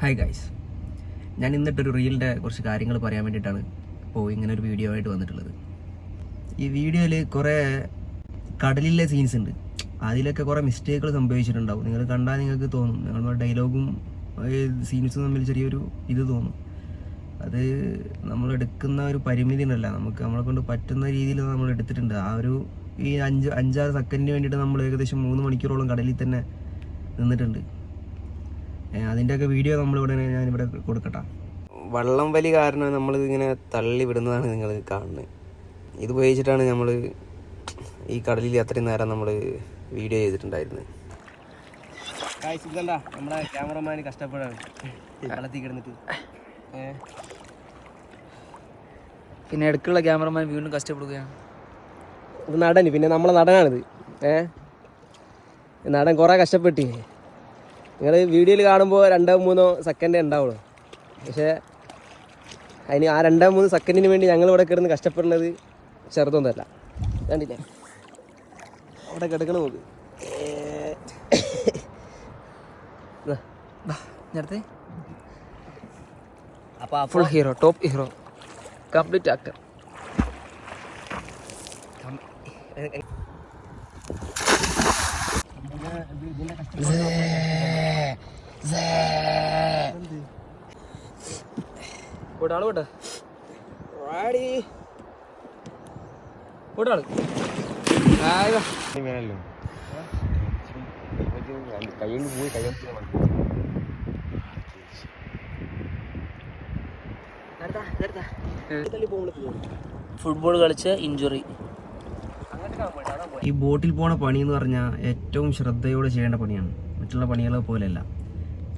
Hi guys ഞാൻ ഇന്നിട്ട് ഒരു റീലിന്റെ കുറച്ച് കാര്യങ്ങൾ പറയാൻ വേണ്ടിയിട്ടാണ് ഇപ്പോൾ ഇങ്ങനെ ഒരു വീഡിയോ ആയിട്ട് വന്നിട്ടുള്ളത്. ഈ വീഡിയോയിൽ കുറേ കടലിലെ സീൻസ് ഉണ്ട്. അതിലൊക്കെ കുറേ മിസ്റ്റേക്കുകൾ സംഭവിച്ചിട്ടുണ്ടാവും. നിങ്ങൾ കണ്ടാൽ നിങ്ങൾക്ക് തോന്നും. നിങ്ങളുടെ ഡയലോഗും സീൻസും തമ്മിൽ ചെറിയൊരു ഇത് തോന്നും. അത് നമ്മൾ എടുക്കുന്ന ഒരു പരിമിതി ഉണ്ടല്ല നമുക്ക് നമ്മളെ കൊണ്ട് പറ്റുന്ന രീതിയിൽ നമ്മൾ എടുത്തിട്ടുണ്ട്. ആ ഒരു ഈ അഞ്ച് അഞ്ചാറ് സെക്കൻഡിന് വേണ്ടിയിട്ട് നമ്മൾ ഏകദേശം മൂന്ന് മണിക്കൂറോളം കടലിൽ തന്നെ നിന്നിട്ടുണ്ട്. അതിന്റെയൊക്കെ വീഡിയോ നമ്മൾ നമ്മളിവിടെ ഞാനിവിടെ കൊടുക്കട്ടെ. വള്ളം വലി കാരണം നമ്മൾ ഇങ്ങനെ തള്ളി വിടുന്നതാണ് നിങ്ങൾ കാണുന്നത് ഇത് ഉപയോഗിച്ചിട്ടാണ് നമ്മൾ ഈ കടലിൽ അത്രയും നേരം നമ്മൾ വീഡിയോ ചെയ്തിട്ടുണ്ടായിരുന്നത് നമ്മുടെ ക്യാമറമാൻ കഷ്ടപ്പെടാണ്. വെള്ളത്തിൽ കിടന്നിട്ട്. പിന്നെ ഇടയ്ക്കുള്ള ക്യാമറമാൻ വീണ്ടും കഷ്ടപ്പെടുകയാണ്. നടന് പിന്നെ നമ്മളെ നടനാണിത്. ഏ? നടൻ കുറേ കഷ്ടപ്പെട്ടി നിങ്ങൾ വീഡിയോയിൽ കാണുമ്പോൾ രണ്ടോ മൂന്നോ സെക്കൻഡേ ഉണ്ടാവുള്ളൂ. പക്ഷേ അതിന് ആ രണ്ടോ മൂന്ന് സെക്കൻഡിന് വേണ്ടി ഞങ്ങൾ ഇവിടെ കിടന്ന് കഷ്ടപ്പെടുന്നത് ചെറുതൊന്നുമല്ല. കണ്ടില്ലേ? അവിടെ കിടക്കണ നോക്ക്. നേരത്തെ. അപ്പോൾ full hero top hero complete actor കയ്യിൽ പോയി കയ്യിൽ ഫുട്ബോൾ കളിച്ച് ഇഞ്ചുറി ഈ ബോട്ടിൽ പോണ പണി എന്ന് പറഞ്ഞാൽ ഏറ്റവും ശ്രദ്ധയോടെ ചെയ്യേണ്ട പണിയാണ്. മറ്റുള്ള പണികളെ പോലെയല്ല.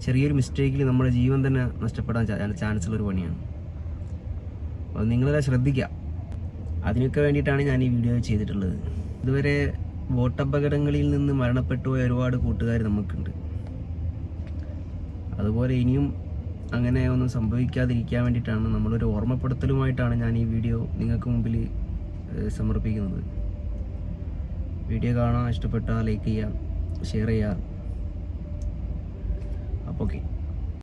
ചെറിയൊരു മിസ്റ്റേക്കിൽ നമ്മുടെ ജീവൻ തന്നെ നഷ്ടപ്പെടാൻ ചാൻസ് ഉള്ളൊരു പണിയാണ്. അപ്പോൾ നിങ്ങളെല്ലാം ശ്രദ്ധിക്കുക അതിനൊക്കെ വേണ്ടിയിട്ടാണ് ഞാൻ ഈ വീഡിയോ ചെയ്തിട്ടുള്ളത്. ഇതുവരെ ബോട്ടപകടങ്ങളിൽ നിന്ന് മരണപ്പെട്ടു പോയ ഒരുപാട് കൂട്ടുകാർ നമുക്കുണ്ട്. അതുപോലെ ഇനിയും അങ്ങനെ ഒന്നും സംഭവിക്കാതിരിക്കാൻ വേണ്ടിയിട്ടാണ് നമ്മളൊരു ഓർമ്മപ്പെടുത്തലുമായിട്ടാണ് ഞാൻ ഈ വീഡിയോ നിങ്ങൾക്ക് മുമ്പിൽ സമർപ്പിക്കുന്നത്. വീഡിയോ കാണാൻ ഇഷ്ടപ്പെട്ടാൽ ലൈക്ക് ചെയ്യുക ഷെയർ ചെയ്യുക. ഓക്കെ